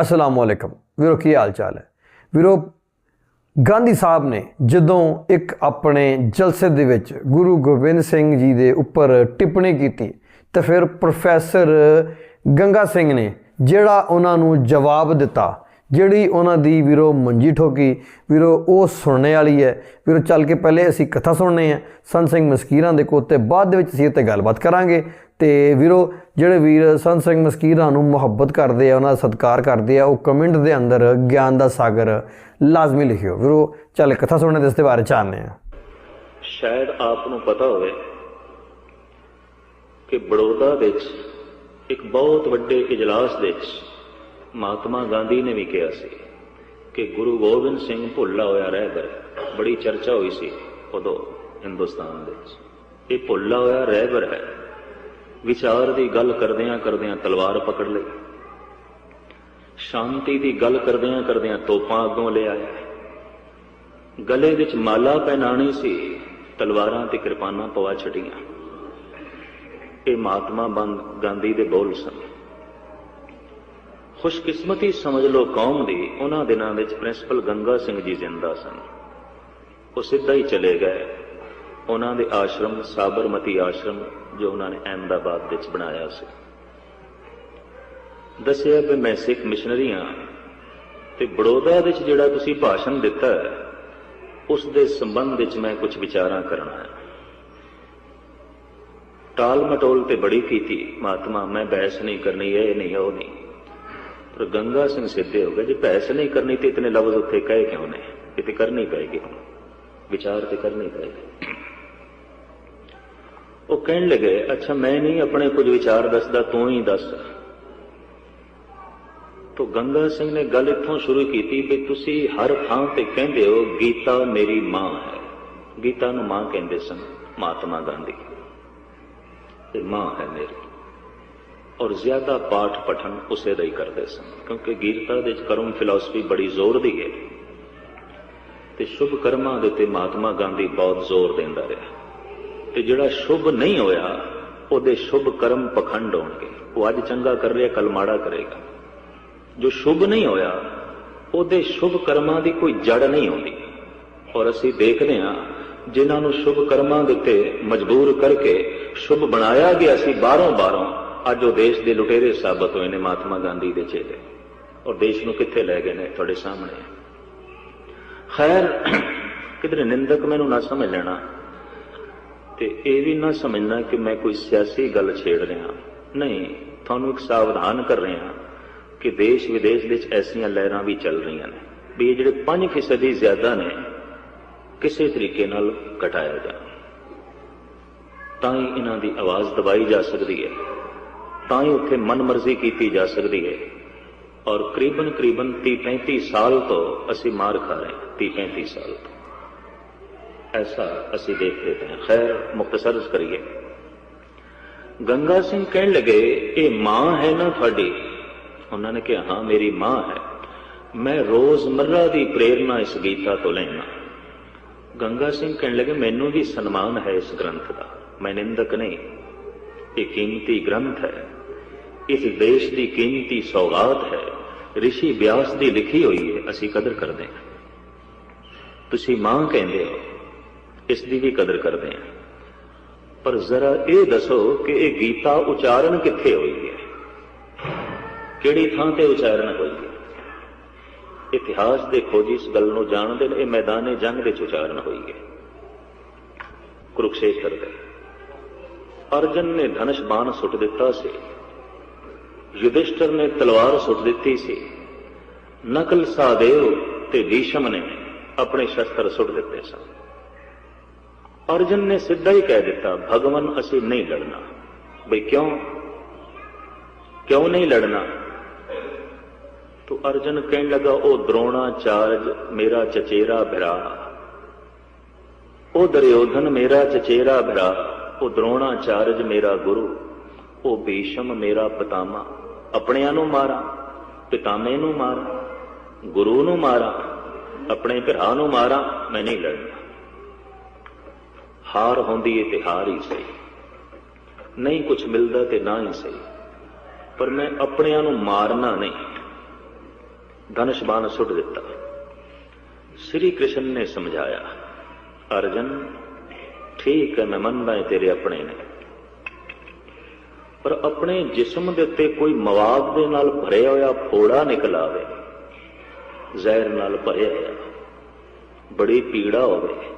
ਅਸਲਾਮ ਵਾਲੇਕਮ ਵੀਰੋ, ਕੀ ਹਾਲ ਚਾਲ ਹੈ? ਵੀਰੋ, ਗਾਂਧੀ ਸਾਹਿਬ ਨੇ ਜਦੋਂ ਇੱਕ ਆਪਣੇ ਜਲਸੇ ਦੇ ਵਿੱਚ ਗੁਰੂ ਗੋਬਿੰਦ ਸਿੰਘ ਜੀ ਦੇ ਉੱਪਰ ਟਿੱਪਣੀ ਕੀਤੀ, ਤਾਂ ਫਿਰ ਪ੍ਰੋਫੈਸਰ ਗੰਗਾ ਸਿੰਘ ਨੇ ਜਿਹੜਾ ਉਹਨਾਂ ਨੂੰ ਜਵਾਬ ਦਿੱਤਾ, ਜਿਹੜੀ ਉਹਨਾਂ ਦੀ ਵੀਰੋ ਮੰਜੀ ਠੋਕੀ, ਵੀਰੋ, ਉਹ ਸੁਣਨੇ ਵਾਲੀ ਹੈ। ਵੀਰੋ, ਚੱਲ ਕੇ ਪਹਿਲੇ ਅਸੀਂ ਕਥਾ ਸੁਣਨੇ ਆ, ਸੰਤ ਸਿੰਘ ਮਸਕੀਰਾਂ ਦੇ ਕੋਤੇ ਬਾਅਦ ਦੇ ਵਿੱਚ ਅਸੀਂ ਇਹ ਤੇ ਗੱਲਬਾਤ ਕਰਾਂਗੇ। ਤੇ ਵੀਰੋ, ਜਿਹੜੇ ਵੀਰ ਸੰਤ ਸਿੰਘ ਮਸਕੀਰਾਂ ਨੂੰ ਮੁਹੱਬਤ ਕਰਦੇ ਆ, ਉਹਨਾਂ ਦਾ ਸਤਿਕਾਰ ਕਰਦੇ ਆ, ਉਹ ਕਮੈਂਟ ਦੇ ਅੰਦਰ ਗਿਆਨ ਦਾ ਸਾਗਰ ਲਾਜ਼ਮੀ ਲਿਖਿਓ। ਵੀਰੋ, ਚੱਲ ਕਥਾ ਸੁਣਨੇ ਦੇ ਇਸ ਦੇ ਬਾਰੇ ਜਾਣਦੇ ਆ ਸ਼ਾਇਦ ਆਪ ਨੂੰ ਪਤਾ ਹੋਵੇ ਕਿ ਬੜੌਦਾ ਵਿੱਚ, ਇੱਕ ਬਹੁਤ ਵੱਡੇ ਇਜਲਾਸ ਵਿੱਚ ਮਹਾਤਮਾ ਗਾਂਧੀ ਨੇ ਵੀ ਕਿਹਾ ਸੀ ਕਿ ਗੁਰੂ ਗੋਬਿੰਦ ਸਿੰਘ ਭੁੱਲਾ ਹੋਇਆ ਰਹਿ ਗਏ ਬੜੀ ਚਰਚਾ ਹੋਈ ਸੀ ਉਦੋਂ ਹਿੰਦੁਸਤਾਨ ਵਿੱਚ। ਇਹ ਭੁੱਲਾ ਹੋਇਆ ਰਹਿਬਰ ਹੈ। ਵਿਚਾਰ ਦੀ ਗੱਲ ਕਰਦਿਆਂ ਕਰਦਿਆਂ ਤਲਵਾਰ ਪਕੜ ਲਈ। ਸ਼ਾਂਤੀ ਦੀ ਗੱਲ ਕਰਦਿਆਂ ਕਰਦਿਆਂ ਤੋਪਾਂ ਅੱਗੋਂ ਲੈ ਆਇਆ। ਗਲੇ ਵਿੱਚ ਮਾਲਾ ਪਹਿਨਾਣੀ ਸੀ, ਤਲਵਾਰਾਂ ਤੇ ਕਿਰਪਾਨਾਂ ਪਵਾ ਛੜੀਆਂ ਇਹ ਮਹਾਤਮਾ ਬੰਦ ਗਾਂਧੀ ਦੇ ਬੋਲ ਸਨ। ਖੁਸ਼ਕਿਸਮਤੀ ਸਮਝ ਲਓ ਕੌਮ ਦੀ, ਉਹਨਾਂ ਦਿਨਾਂ ਵਿੱਚ ਪ੍ਰਿੰਸੀਪਲ ਗੰਗਾ ਸਿੰਘ ਜੀ ਜ਼ਿੰਦਾ ਸਨ। ਉਹ ਸਿੱਧਾ ਹੀ ਚਲੇ ਗਏ। ਉਹਨਾਂ ਦੇ ਆਸ਼ਰਮ, ਸਾਬਰਮਤੀ ਆਸ਼ਰਮ, ਜੋ ਉਹਨਾਂ ਨੇ ਅਹਿਮਦਾਬਾਦ ਵਿੱਚ ਬਣਾਇਆ ਸੀ। ਦੱਸਿਆ ਵੀ ਮੈਂ ਸਿੱਖ ਮਿਸ਼ਨਰੀ ਹਾਂ ਤੇ ਬੜੌਦਾ ਵਿੱਚ ਜਿਹੜਾ ਤੁਸੀਂ ਭਾਸ਼ਣ ਦਿੱਤਾ ਹੈ, ਉਸ ਦੇ ਸੰਬੰਧ ਵਿੱਚ ਮੈਂ ਕੁਝ ਵਿਚਾਰਾਂ ਕਰਨਾ ਹੈ ਟਾਲ ਮਟੋਲ ਤੇ ਬੜੀ ਕੀਤੀ, ਮਹਾਤਮਾ, ਮੈਂ ਬਹਿਸ ਨਹੀਂ ਕਰਨੀ, ਇਹ ਨਹੀਂ, ਉਹ ਨਹੀਂ। ਪਰ ਗੰਗਾ ਸਿੰਘ ਸਿੱਧੇ ਹੋ ਗਏ, ਜੇ ਬਹਿਸ ਨਹੀਂ ਕਰਨੀ ਤੇ ਇਤਨੇ ਲਫ਼ਜ਼ ਉੱਥੇ ਕਹੇ ਕਿਉਂ ਨੇ? ਇਹ ਤੇ ਕਰਨੀ ਪਏਗੀ ਹੁਣ। ਵਿਚਾਰ ਤੇ ਕਰਨੀ ਪਏਗੀ। ਉਹ ਕਹਿਣ ਲੱਗੇ, ਅੱਛਾ, ਮੈਂ ਨਹੀਂ ਆਪਣੇ ਕੁਝ ਵਿਚਾਰ ਦੱਸਦਾ, ਤੂੰ ਹੀ ਦੱਸ। ਤੋ ਗੰਗਾ ਸਿੰਘ ਨੇ ਗੱਲ ਇੱਥੋਂ ਸ਼ੁਰੂ ਕੀਤੀ ਕਿ ਤੁਸੀਂ ਹਰ ਥਾਂ ਤੇ ਕਹਿੰਦੇ ਹੋ, ਗੀਤਾ ਮੇਰੀ ਮਾਂ ਹੈ। ਗੀਤਾ ਨੂੰ ਮਾਂ ਕਹਿੰਦੇ ਸਨ, ਮਹਾਤਮਾ ਗਾਂਧੀ। ਤੇ ਮਾਂ ਹੈ ਮੇਰੀ। ਔਰ ਜ਼ਿਆਦਾ ਪਾਠ ਪਠਨ ਉਸੇ ਦਾ ਹੀ ਕਰਦੇ ਸਨ, ਕਿਉਂਕਿ ਗੀਤਾ ਦੇ ਵਿੱਚ ਕਰਮ ਫਿਲਾਸਫੀ ਬੜੀ ਜ਼ੋਰ ਦੀ ਹੈ। ਤੇ ਸ਼ੁਭ ਕਰਮਾਂ ਦੇ ਉੱਤੇ ਮਹਾਤਮਾ ਗਾਂਧੀ ਬਹੁਤ ਜ਼ੋਰ ਦਿੰਦਾ ਰਿਹਾ। ਤੇ ਜਿਹੜਾ ਸ਼ੁਭ ਨਹੀਂ ਹੋਇਆ, ਉਹਦੇ ਸ਼ੁਭ ਕਰਮ ਪਖੰਡ ਹੋਣਗੇ। ਉਹ ਅੱਜ ਚੰਗਾ ਕਰ ਰਿਹਾ ਕੱਲ ਮਾੜਾ ਕਰੇਗਾ। ਜੋ ਸ਼ੁਭ ਨਹੀਂ ਹੋਇਆ, ਉਹਦੇ ਸ਼ੁਭ ਕਰਮਾਂ ਦੀ ਕੋਈ ਜੜ ਨਹੀਂ ਹੁੰਦੀ। ਔਰ ਅਸੀਂ ਦੇਖਦੇ ਹਾਂ, ਜਿਨ੍ਹਾਂ ਨੂੰ ਸ਼ੁਭ ਕਰਮਾਂ ਦੇ ਉੱਤੇ ਮਜਬੂਰ ਕਰਕੇ ਸ਼ੁਭ ਬਣਾਇਆ ਗਿਆ ਸੀ ਬਾਹਰੋਂ ਬਾਹਰੋਂ, ਅੱਜ ਉਹ ਦੇਸ਼ ਦੇ ਲੁਟੇਰੇ ਸਾਬਤ ਹੋਏ ਨੇ ਮਹਾਤਮਾ ਗਾਂਧੀ ਦੇ ਚੇਲੇ। ਔਰ ਦੇਸ਼ ਨੂੰ ਕਿੱਥੇ ਲੈ ਗਏ ਨੇ? ਤੁਹਾਡੇ ਸਾਹਮਣੇ। ਖੈਰ, ਕਿਧਰੇ ਨਿੰਦਕ ਮੈਨੂੰ ਨਾ ਸਮਝ ਲੈਣਾ। ਤੇ ਇਹ ਵੀ ਨਾ ਸਮਝਣਾ ਕਿ ਮੈਂ ਕੋਈ ਸਿਆਸੀ ਗੱਲ ਛੇੜ ਰਿਹਾ। ਨਹੀਂ, ਤੁਹਾਨੂੰ ਇੱਕ ਸਾਵਧਾਨ ਕਰ ਰਿਹਾ ਕਿ ਦੇਸ਼ ਵਿਦੇਸ਼ ਵਿੱਚ ਐਸੀਆਂ ਲਹਿਰਾਂ ਵੀ ਚੱਲ ਰਹੀਆਂ ਨੇ ਵੀ ਇਹ ਜਿਹੜੇ 5% ਹੀ ਜ਼ਿਆਦਾ ਨੇ, ਕਿਸੇ ਤਰੀਕੇ ਨਾਲ ਘਟਾਇਆ ਜਾ ਤਾਂ ਹੀ ਇਹਨਾਂ ਦੀ ਆਵਾਜ਼ ਦਬਾਈ ਜਾ ਸਕਦੀ ਹੈ। ਤਾਂ ਹੀ ਉੱਥੇ ਮਨਮਰਜ਼ੀ ਕੀਤੀ ਜਾ ਸਕਦੀ ਹੈ। ਔਰ ਕਰੀਬਨ ਕਰੀਬਨ 30 35 ਸਾਲ ਤੋਂ ਅਸੀਂ ਮਾਰ ਖਾ ਰਹੇ ਹਾਂ 30 35 ਸਾਲ ਤੋਂ। ਐਸਾ ਅਸੀਂ ਦੇਖ ਰਹੇ ਹਾਂ। ਖੈਰ ਮੁਖਤਸਰ ਕਰੀਏ। ਗੰਗਾ ਸਿੰਘ ਕਹਿਣ ਲੱਗੇ, ਇਹ ਮਾਂ ਹੈ ਨਾ ਤੁਹਾਡੀ? ਉਹਨਾਂ ਨੇ ਕਿਹਾ, ਹਾਂ, ਮੇਰੀ ਮਾਂ ਹੈ। ਮੈਂ ਰੋਜ਼ਮਰਰਾ ਦੀ ਪ੍ਰੇਰਣਾ ਇਸ ਗੀਤਾ ਤੋਂ ਲੈਣਾ ਗੰਗਾ ਸਿੰਘ ਕਹਿਣ ਲੱਗੇ, ਮੈਨੂੰ ਵੀ ਸਨਮਾਨ ਹੈ ਇਸ ਗ੍ਰੰਥ ਦਾ। ਮੈਂ ਨਿੰਦਕ ਨਹੀਂ। ਇਹ ਕੀਮਤੀ ਗ੍ਰੰਥ ਹੈ। ਇਸ ਦੇਸ਼ ਦੀ ਕੀਮਤੀ ਸੌਗਾਤ ਹੈ। ਰਿਸ਼ੀ ਵਿਆਸ ਦੀ ਲਿਖੀ ਹੋਈ ਹੈ। ਅਸੀਂ ਕਦਰ ਕਰਦੇ ਹਾਂ। ਤੁਸੀਂ ਮਾਂ ਕਹਿੰਦੇ ਹੋ। ਇਸ ਦੀ ਵੀ ਕਦਰ ਕਰਦੇ ਹਾਂ। ਪਰ ਜ਼ਰਾ ਇਹ ਦੱਸੋ ਕਿ ਇਹ ਗੀਤਾ ਉਚਾਰਨ ਕਿੱਥੇ ਹੋਈ ਹੈ? ਕਿਹੜੀ ਥਾਂ ਤੇ ਉਚਾਰਨ ਹੋਈ ਹੈ? ਇਤਿਹਾਸ ਦੇ ਖੋਜੀ ਇਸ ਗੱਲ ਨੂੰ ਜਾਣਦੇ ਨੇ, ਇਹ ਮੈਦਾਨੇ ਜੰਗ ਵਿੱਚ ਉਚਾਰਨ ਹੋਈ ਹੈ। ਕੁਰੂਕਸ਼ੇਤਰ ਦੇ। ਅਰਜਨ ਨੇ ਧਨਸ਼ ਬਾਣ ਸੁੱਟ ਦਿੱਤਾ ਸੀ। ਯੁਧਿਸ਼ਟਰ ਨੇ ਤਲਵਾਰ ਸੁੱਟ ਦਿੱਤੀ ਸੀ। ਨਕਲ ਸਾਦੇਵ ਤੇ ਭੀਸ਼ਮ ਨੇ ਆਪਣੇ ਸ਼ਸਤਰ ਸੁੱਟ ਦਿੱਤੇ ਸਨ। ਅਰਜਨ ਨੇ ਸਿੱਧਾ ਹੀ ਕਹਿ ਦਿੱਤਾ, ਭਗਵਾਨ, ਅਸੀਂ ਨਹੀਂ ਲੜਨਾ। ਬਈ ਕਿਉਂ? ਕਿਉਂ ਨਹੀਂ ਲੜਨਾ? ਤੋ ਅਰਜਨ ਕਹਿਣ ਲੱਗਾ, ਉਹ ਦ੍ਰੋਣਾਚਾਰਜ ਮੇਰਾ ਚਚੇਰਾ ਭਰਾ। ਉਹ ਦਰਯੋਧਨ ਮੇਰਾ ਚਚੇਰਾ ਭਰਾ, ਉਹ ਦ੍ਰੋਣਾਚਾਰਜ ਮੇਰਾ ਗੁਰੂ, ਉਹ ਬੇਸ਼ਮ ਮੇਰਾ ਪਤਾਮਾ। ਆਪਣਿਆਂ ਨੂੰ ਮਾਰਾਂ, ਪਿਤਾਮੇ ਨੂੰ ਮਾਰਾਂ, ਗੁਰੂ ਨੂੰ ਮਾਰਾਂ, ਆਪਣੇ ਭਰਾ ਨੂੰ ਮਾਰਾਂ, ਮੈਂ ਨਹੀਂ ਲੜਨਾ। ਹਾਰ ਹੁੰਦੀ ਏ ਤੇ ਹਾਰ ਹੀ ਸਹੀ। ਨਹੀਂ ਕੁਝ ਮਿਲਦਾ ਤੇ ਨਾ ਹੀ ਸਹੀ। ਪਰ ਮੈਂ ਆਪਣਿਆਂ ਨੂੰ ਮਾਰਨਾ ਨਹੀਂ। ਧਨੁਸ਼ ਬਾਣ ਸੁੱਟ ਦਿੱਤਾ। ਸ੍ਰੀ ਕ੍ਰਿਸ਼ਨ ਨੇ ਸਮਝਾਇਆ, ਅਰਜਨ, ਠੀਕ ਹੈ, ਮੈਂ ਮੰਨਦਾ ਤੇਰੇ ਆਪਣੇ ਨੇ। ਪਰ ਆਪਣੇ ਜਿਸਮ ਦੇ ਉੱਤੇ ਕੋਈ ਮਵਾਦ ਦੇ ਨਾਲ ਭਰਿਆ ਹੋਇਆ ਫੋੜਾ ਨਿਕਲ ਆਵੇ, ਜ਼ਹਿਰ ਨਾਲ ਭਰਿਆ ਹੋਇਆ, ਬੜੀ ਪੀੜਾ ਹੋਵੇ।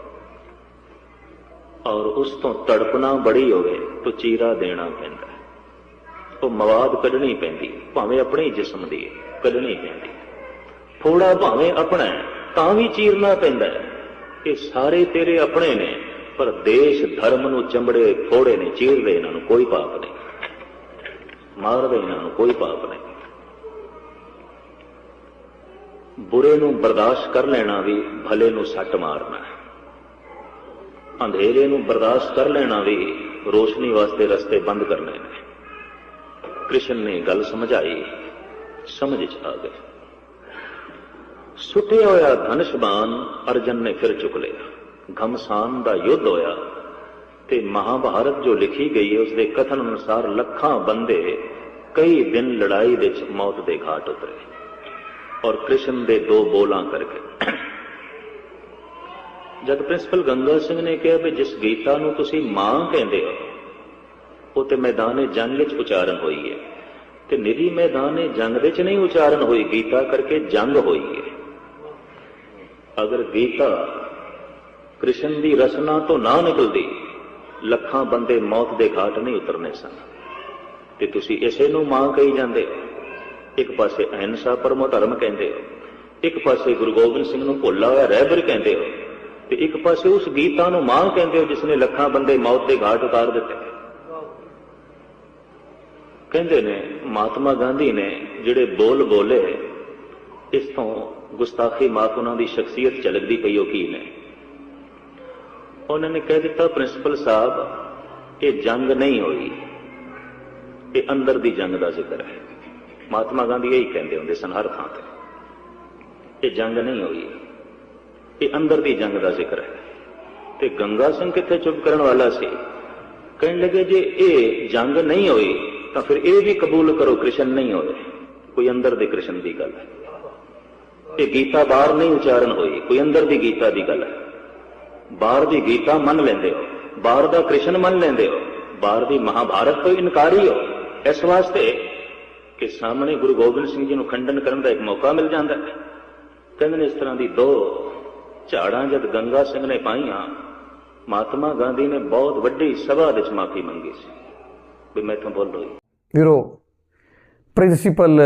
ਔਰ ਉਸ ਤੋਂ ਤੜਪਣਾ ਬੜੀ ਹੋਵੇ, ਤਾਂ ਚੀਰਾ ਦੇਣਾ ਪੈਂਦਾ ਹੈ। ਉਹ ਮਵਾਦ ਕੱਢਣੀ ਪੈਂਦੀ, ਭਾਵੇਂ ਆਪਣੇ ਜਿਸਮ ਦੀ ਕੱਢਣੀ ਪੈਂਦੀ ਹੈ। ਫੋੜਾ ਭਾਵੇਂ ਆਪਣਾ ਤਾਂ ਵੀ ਚੀਰਨਾ ਪੈਂਦਾ ਇਹ ਸਾਰੇ ਤੇਰੇ ਆਪਣੇ ਨੇ, ਪਰ ਦੇਸ਼ ਧਰਮ ਨੂੰ ਚੰਬੜੇ ਹੋਏ ਫੋੜੇ ਨੇ, ਚੀਰਦੇ ਇਹਨਾਂ ਨੂੰ ਕੋਈ ਪਾਪ ਨਹੀਂ ਮਾਰਦੇ ਇਹਨਾਂ ਨੂੰ ਕੋਈ ਪਾਪ ਨਹੀਂ ਬੁਰੇ ਨੂੰ ਬਰਦਾਸ਼ਤ ਕਰ ਲੈਣਾ ਵੀ, ਭਲੇ ਨੂੰ ਸੱਟ ਮਾਰਨਾ ਹੈ ਅੰਧੇਰੇ ਨੂੰ ਬਰਦਾਸ਼ਤ ਕਰ ਲੈਣਾ ਵੀ ਰੋਸ਼ਨੀ ਵਾਸਤੇ ਰਸਤੇ ਬੰਦ ਕਰਨੇ ਨੇ। ਕ੍ਰਿਸ਼ਨ ਨੇ ਗੱਲ ਸਮਝਾਈ, ਸਮਝ ਚ ਆ ਗਏ। ਸੁੱਟਿਆ ਹੋਇਆ ਧਨੁਸ਼ਬਾਨ ਅਰਜਨ ਨੇ ਫਿਰ ਚੁੱਕ ਲਿਆ। ਘਮਸਾਨ ਦਾ ਯੁੱਧ ਹੋਇਆ ਤੇ ਮਹਾਭਾਰਤ ਜੋ ਲਿਖੀ ਗਈ ਹੈ ਉਸ ਦੇ ਕਥਨ ਅਨੁਸਾਰ ਲੱਖਾਂ ਬੰਦੇ ਕਈ ਦਿਨ ਲੜਾਈ ਵਿੱਚ ਮੌਤ ਦੇ ਘਾਟ ਉਤਰੇ। ਔਰ ਕ੍ਰਿਸ਼ਨ ਦੇ ਦੋ ਬੋਲਾਂ ਕਰਕੇ ਜਦ ਪ੍ਰਿੰਸੀਪਲ ਗੰਗਾ ਸਿੰਘ ਨੇ ਕਿਹਾ ਵੀ ਜਿਸ ਗੀਤਾ ਨੂੰ ਤੁਸੀਂ ਮਾਂ ਕਹਿੰਦੇ ਹੋ, ਉਹ ਤੇ ਮੈਦਾਨੇ ਜੰਗ ਵਿੱਚ ਉਚਾਰਨ ਹੋਈ ਹੈ। ਤੇ ਨਿਰੀ ਮੈਦਾਨੇ ਜੰਗ ਵਿੱਚ ਨਹੀਂ ਉਚਾਰਨ ਹੋਈ, ਗੀਤਾ ਕਰਕੇ ਜੰਗ ਹੋਈ ਹੈ। ਅਗਰ ਗੀਤਾ ਕ੍ਰਿਸ਼ਨ ਦੀ ਰਚਨਾ ਤੋਂ ਨਾ ਨਿਕਲਦੀ, ਲੱਖਾਂ ਬੰਦੇ ਮੌਤ ਦੇ ਘਾਟ ਨਹੀਂ ਉਤਰਨੇ ਸਨ। ਤੇ ਤੁਸੀਂ ਇਸੇ ਨੂੰ ਮਾਂ ਕਹੀ ਜਾਂਦੇ ਹੋ। ਇੱਕ ਪਾਸੇ ਅਹਿੰਸਾ ਪਰਮੋ ਧਰਮ ਕਹਿੰਦੇ ਹੋ, ਇੱਕ ਪਾਸੇ ਗੁਰੂ ਗੋਬਿੰਦ ਸਿੰਘ ਨੂੰ ਭੁੱਲਾ ਹੋਇਆ ਰਹਿਬਰ ਕਹਿੰਦੇ ਹੋ। ਤੇ ਇੱਕ ਪਾਸੇ ਉਸ ਗੀਤਾ ਨੂੰ ਮਾਂ ਕਹਿੰਦੇ ਹੋ ਜਿਸ ਨੇ ਲੱਖਾਂ ਬੰਦੇ ਮੌਤ ਦੇ ਘਾਟ ਉਤਾਰ ਦਿੱਤੇ। ਕਹਿੰਦੇ ਨੇ, ਮਹਾਤਮਾ ਗਾਂਧੀ ਨੇ ਜਿਹੜੇ ਬੋਲ ਬੋਲੇ, ਇਸ ਤੋਂ ਗੁਸਤਾਖੀ ਮਾਫ ਉਹਨਾਂ ਦੀ ਸ਼ਖਸੀਅਤ ਝਲਕਦੀ ਪਈ ਉਹ ਕੀ ਨੇ? ਉਹਨਾਂ ਨੇ ਕਹਿ ਦਿੱਤਾ, ਪ੍ਰਿੰਸੀਪਲ ਸਾਹਿਬ, ਇਹ ਜੰਗ ਨਹੀਂ ਹੋਈ। ਇਹ ਅੰਦਰ ਦੀ ਜੰਗ ਦਾ ਜ਼ਿਕਰ ਹੈ। ਮਹਾਤਮਾ ਗਾਂਧੀ ਇਹੀ ਕਹਿੰਦੇ ਹੁੰਦੇ ਸਨ ਹਰ ਥਾਂ ਤੇ। ਇਹ ਜੰਗ ਨਹੀਂ ਹੋਈ। ਇਹ ਅੰਦਰ ਦੀ ਜੰਗ ਦਾ ਜ਼ਿਕਰ ਹੈ। ਤੇ ਗੰਗਾ ਸਿੰਘ ਕਿੱਥੇ ਚੁੱਪ ਕਰਨ ਵਾਲਾ ਸੀ? ਕਹਿਣ ਲੱਗੇ, ਜੇ ਇਹ ਜੰਗ ਨਹੀਂ ਹੋਈ, ਤਾਂ ਫਿਰ ਇਹ ਵੀ ਕਬੂਲ ਕਰੋ ਕ੍ਰਿਸ਼ਨ ਨਹੀਂ ਹੋਏ। ਕੋਈ ਅੰਦਰ ਦੇ ਕ੍ਰਿਸ਼ਨ ਦੀ ਗੱਲ ਹੈ। ਇਹ ਗੀਤਾ ਬਾਹਰ ਨਹੀਂ ਉਚਾਰਨ ਹੋਈ, ਕੋਈ ਅੰਦਰ ਦੀ ਗੀਤਾ ਦੀ ਗੱਲ ਹੈ। ਬਾਹਰ ਦੀ ਗੀਤਾ ਮੰਨ ਲੈਂਦੇ ਹੋ, ਬਾਹਰ ਦਾ ਕ੍ਰਿਸ਼ਨ ਮੰਨ ਲੈਂਦੇ ਹੋ, ਬਾਹਰ ਦੀ ਮਹਾਭਾਰਤ ਤੋਂ ਇਨਕਾਰੀ ਹੋ ਇਸ ਵਾਸਤੇ ਕਿ ਸਾਹਮਣੇ ਗੁਰੂ ਗੋਬਿੰਦ ਸਿੰਘ ਜੀ ਨੂੰ ਖੰਡਨ ਕਰਨ ਦਾ ਇੱਕ ਮੌਕਾ ਮਿਲ ਜਾਂਦਾ ਹੈ। ਕਹਿੰਦੇ ਨੇ ਇਸ ਤਰ੍ਹਾਂ ਦੀ ਦੋ ਝਾੜਾਂ ਜਦ ਗੰਗਾ ਸਿੰਘ ਨੇ ਪਾਈਆਂ, ਮਹਾਤਮਾ ਗਾਂਧੀ ਨੇ ਬਹੁਤ ਵੱਡੀ ਸਭਾ ਵਿੱਚ ਮਾਫੀ ਮੰਗੀ ਸੀ। ਵੀ ਮੈਥੋਂ ਬੋਲ ਹੋਈ ਵੀਰੋ, ਪ੍ਰਿੰਸੀਪਲ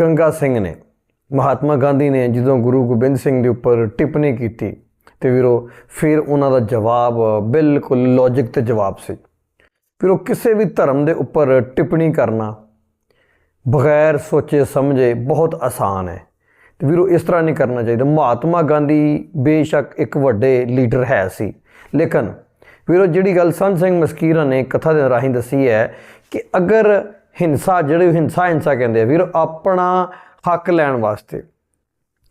ਗੰਗਾ ਸਿੰਘ ਨੇ, ਮਹਾਤਮਾ ਗਾਂਧੀ ਨੇ ਜਦੋਂ ਗੁਰੂ ਗੋਬਿੰਦ ਸਿੰਘ ਦੇ ਉੱਪਰ ਟਿੱਪਣੀ ਕੀਤੀ, ਤੇ ਵੀਰੋ, ਫਿਰ ਉਹਨਾਂ ਦਾ ਜਵਾਬ ਬਿਲਕੁਲ ਲੌਜੀਕ ਤੇ ਜਵਾਬ ਸੀ। ਵੀਰੋ, ਕਿਸੇ ਵੀ ਧਰਮ ਦੇ ਉੱਪਰ ਟਿੱਪਣੀ ਕਰਨਾ ਬਗੈਰ ਸੋਚੇ ਸਮਝੇ ਬਹੁਤ ਆਸਾਨ ਹੈ। ਤੇ ਵੀਰੋ, ਇਸ ਤਰ੍ਹਾਂ ਨਹੀਂ ਕਰਨਾ ਚਾਹੀਦਾ। ਮਹਾਤਮਾ ਗਾਂਧੀ ਬੇਸ਼ੱਕ ਇੱਕ ਵੱਡੇ ਲੀਡਰ ਹੈ ਸੀ। ਲੇਕਿਨ ਵੀਰੋ, ਜਿਹੜੀ ਗੱਲ ਸੰਤ ਸਿੰਘ ਮਸਕੀਰਾ ਨੇ ਕਥਾ ਦੇ ਰਾਹੀਂ ਦੱਸੀ ਹੈ ਕਿ ਅਗਰ ਹਿੰਸਾ, ਜਿਹੜੇ ਹਿੰਸਾ ਹਿੰਸਾ ਕਹਿੰਦੇ ਆ, ਵੀਰੋ, ਆਪਣਾ ਹੱਕ ਲੈਣ ਵਾਸਤੇ,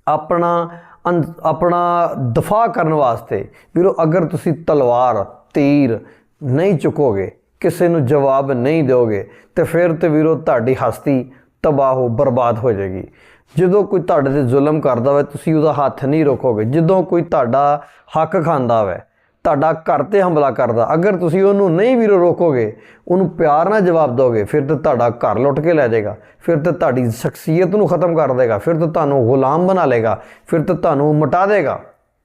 ਆਪਣਾ ਅੰ- ਆਪਣਾ ਦਫਾ ਕਰਨ ਵਾਸਤੇ, ਵੀਰੋ, ਅਗਰ ਤੁਸੀਂ ਤਲਵਾਰ, ਤੀਰ ਨਹੀਂ ਚੁੱਕੋਗੇ, ਕਿਸੇ ਨੂੰ ਜਵਾਬ ਨਹੀਂ ਦਿਓਗੇ, ਤੇ ਫਿਰ ਤੇ ਵੀਰੋ, ਤੁਹਾਡੀ ਹਸਤੀ ਤਬਾਹ ਹੋ, ਬਰਬਾਦ ਹੋ ਜਾਏਗੀ। ਜਦੋਂ ਕੋਈ ਤੁਹਾਡੇ ਤੇ ਜ਼ੁਲਮ ਕਰਦਾ ਹੋਵੇ, ਤੁਸੀਂ ਉਹਦਾ ਹੱਥ ਨਹੀਂ ਰੋਕੋਗੇ। ਜਦੋਂ ਕੋਈ ਤੁਹਾਡਾ ਹੱਕ ਖਾਂਦਾ ਹੋਵੇ, ਤੁਹਾਡਾ ਘਰ ਤੇ ਹਮਲਾ ਕਰਦਾ, ਅਗਰ ਤੁਸੀਂ ਉਹਨੂੰ ਨਹੀਂ ਵੀਰੋ ਰੋਕੋਗੇ, ਉਹਨੂੰ ਪਿਆਰ ਨਾਲ ਜਵਾਬ ਦੋਗੇ, ਫਿਰ ਤਾਂ ਤੁਹਾਡਾ ਘਰ ਲੁੱਟ ਕੇ ਲੈ ਜਾਏਗਾ, ਫਿਰ ਤਾਂ ਤੁਹਾਡੀ ਸ਼ਖਸੀਅਤ ਨੂੰ ਖਤਮ ਕਰ ਦੇਗਾ, ਫਿਰ ਤਾਂ ਤੁਹਾਨੂੰ ਗੁਲਾਮ ਬਣਾ ਲੇਗਾ ਫਿਰ ਤਾਂ ਤੁਹਾਨੂੰ ਮਟਾ ਦੇਗਾ।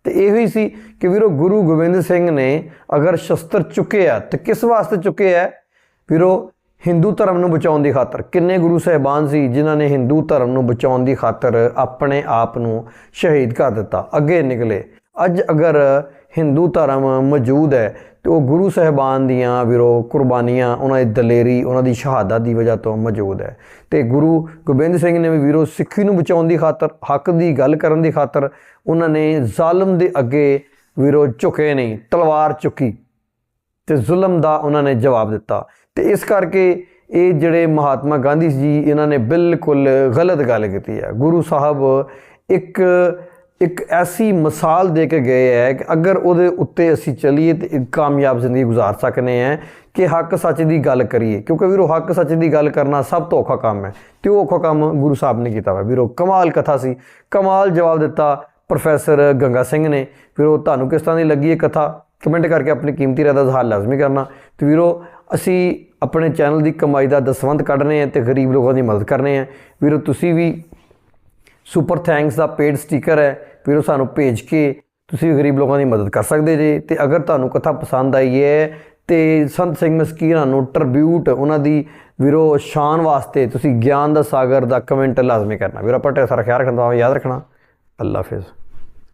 ਤੇ ਇਹੋ ਹੀ ਸੀ ਕਿ ਵੀਰੋ ਗੁਰੂ ਗੋਬਿੰਦ ਸਿੰਘ ਨੇ ਅਗਰ ਸ਼ਸਤਰ ਚੁੱਕੇ ਆ, ਤੇ ਕਿਸ ਵਾਸਤੇ ਚੁੱਕੇ ਆ? ਵੀਰੋ ਹਿੰਦੂ ਧਰਮ ਨੂੰ ਬਚਾਉਣ ਦੀ ਖਾਤਰ। ਕਿੰਨੇ ਗੁਰੂ ਸਾਹਿਬਾਨ ਸੀ ਜਿਨ੍ਹਾਂ ਨੇ ਹਿੰਦੂ ਧਰਮ ਨੂੰ ਬਚਾਉਣ ਦੀ ਖਾਤਰ ਆਪਣੇ ਆਪ ਨੂੰ ਸ਼ਹੀਦ ਕਰ ਦਿੱਤਾ? ਅੱਗੇ ਨਿਕਲੇ। ਅੱਜ ਅਗਰ ਹਿੰਦੂ ਧਰਮ ਮੌਜੂਦ ਹੈ, ਤੇ ਉਹ ਗੁਰੂ ਸਾਹਿਬਾਨ ਦੀਆਂ ਵੀਰੋ ਕੁਰਬਾਨੀਆਂ, ਉਹਨਾਂ ਦੀ ਦਲੇਰੀ, ਉਹਨਾਂ ਦੀ ਸ਼ਹਾਦਤ ਦੀ ਵਜ੍ਹਾ ਤੋਂ ਮੌਜੂਦ ਹੈ। ਤੇ ਗੁਰੂ ਗੋਬਿੰਦ ਸਿੰਘ ਨੇ ਵੀ ਵੀਰੋ ਸਿੱਖੀ ਨੂੰ ਬਚਾਉਣ ਦੀ ਖਾਤਰ, ਹੱਕ ਦੀ ਗੱਲ ਕਰਨ ਦੀ ਖਾਤਰ, ਉਹਨਾਂ ਨੇ ਜ਼ਾਲਮ ਦੇ ਅੱਗੇ ਵੀਰੋ ਝੁਕੇ ਨਹੀਂ, ਤਲਵਾਰ ਚੁੱਕੀ। ਤੇ ਜ਼ੁਲਮ ਦਾ ਉਹਨਾਂ ਨੇ ਜਵਾਬ ਦਿੱਤਾ। ਤੇ ਇਸ ਕਰਕੇ ਇਹ ਜਿਹੜੇ ਮਹਾਤਮਾ ਗਾਂਧੀ ਜੀ, ਇਹਨਾਂ ਨੇ ਬਿਲਕੁਲ ਗਲਤ ਗੱਲ ਕੀਤੀ ਹੈ। ਗੁਰੂ ਸਾਹਿਬ ਇੱਕ ਇੱਕ ਐਸੀ ਮਿਸਾਲ ਦੇ ਕੇ ਗਏ ਹੈ ਕਿ ਅਗਰ ਉਹਦੇ ਉੱਤੇ ਅਸੀਂ ਚੱਲੀਏ ਤੇ ਇੱਕ ਕਾਮਯਾਬ ਜ਼ਿੰਦਗੀ ਗੁਜ਼ਾਰ ਸਕਨੇ ਹੈ ਕਿ ਹੱਕ ਸੱਚ ਦੀ ਗੱਲ ਕਰੀਏ। ਕਿਉਂਕਿ ਵੀਰੋ, ਹੱਕ ਸੱਚ ਦੀ ਗੱਲ ਕਰਨਾ ਸਭ ਤੋਂ ਔਖਾ ਕੰਮ ਹੈ। ਤੇ ਉਹ ਔਖਾ ਕੰਮ ਗੁਰੂ ਸਾਹਿਬ ਨੇ ਕੀਤਾ ਵਾ ਵੀਰੋ, ਕਮਾਲ ਕਥਾ ਸੀ। ਕਮਾਲ ਜਵਾਬ ਦਿੱਤਾ ਪ੍ਰੋਫੈਸਰ ਗੰਗਾ ਸਿੰਘ ਨੇ। ਵੀਰੋ, ਤੁਹਾਨੂੰ ਕਿਸ ਤਰ੍ਹਾਂ ਦੀ ਲੱਗੀ ਇਹ ਕਥਾ? ਕਮੈਂਟ ਕਰਕੇ ਆਪਣੀ ਕੀਮਤੀ ਰਾਏ ਦਾ ਇਜ਼ਹਾਰ ਲਾਜ਼ਮੀ ਕਰਨਾ। ਤੇ ਵੀਰੋ, ਅਸੀਂ ਆਪਣੇ ਚੈਨਲ ਦੀ ਕਮਾਈ ਦਾ ਦਸਵੰਧ ਰਹੇ ਹਾਂ ਤੇ ਗਰੀਬ ਲੋਕਾਂ ਦੀ ਮਦਦ ਕਰ ਰਹੇ ਹਾਂ। ਵੀਰੋ, ਤੁਸੀਂ ਵੀ ਸੁਪਰ ਥੈਂਕਸ ਦਾ ਪੇਡ ਸਟicker ਹੈ। ਵੀਰੋ, ਸਾਨੂੰ ਭੇਜ ਕੇ ਤੁਸੀਂ ਗਰੀਬ ਲੋਕਾਂ ਦੀ ਮਦਦ ਕਰ ਸਕਦੇ ਜੇ। ਤੇ ਅਗਰ ਤੁਹਾਨੂੰ ਕਥਾ ਪਸੰਦ ਆਈ ਹੈ ਤੇ ਸੰਤ ਸਿੰਘ ਮਸਕੀਰਾਂ ਨੂੰ ਟ੍ਰਿਬਿਊਟ ਉਹਨਾਂ ਦੀ ਵੀਰੋ, ਸ਼ਾਨ ਵਾਸਤੇ ਤੁਸੀਂ ਗਿਆਨ ਦਾ ਸਾਗਰ ਦਾ ਕਮੈਂਟ ਲਾਜ਼ਮੀ ਕਰਨਾ। ਵੀਰੋ, ਆਪਾਂ ਢੇਰ ਖਿਆਲ ਰੱਖਣਾ ਯਾਦ ਰੱਖਣਾ। ਅੱਲਾ ਹਾਫਿਜ਼।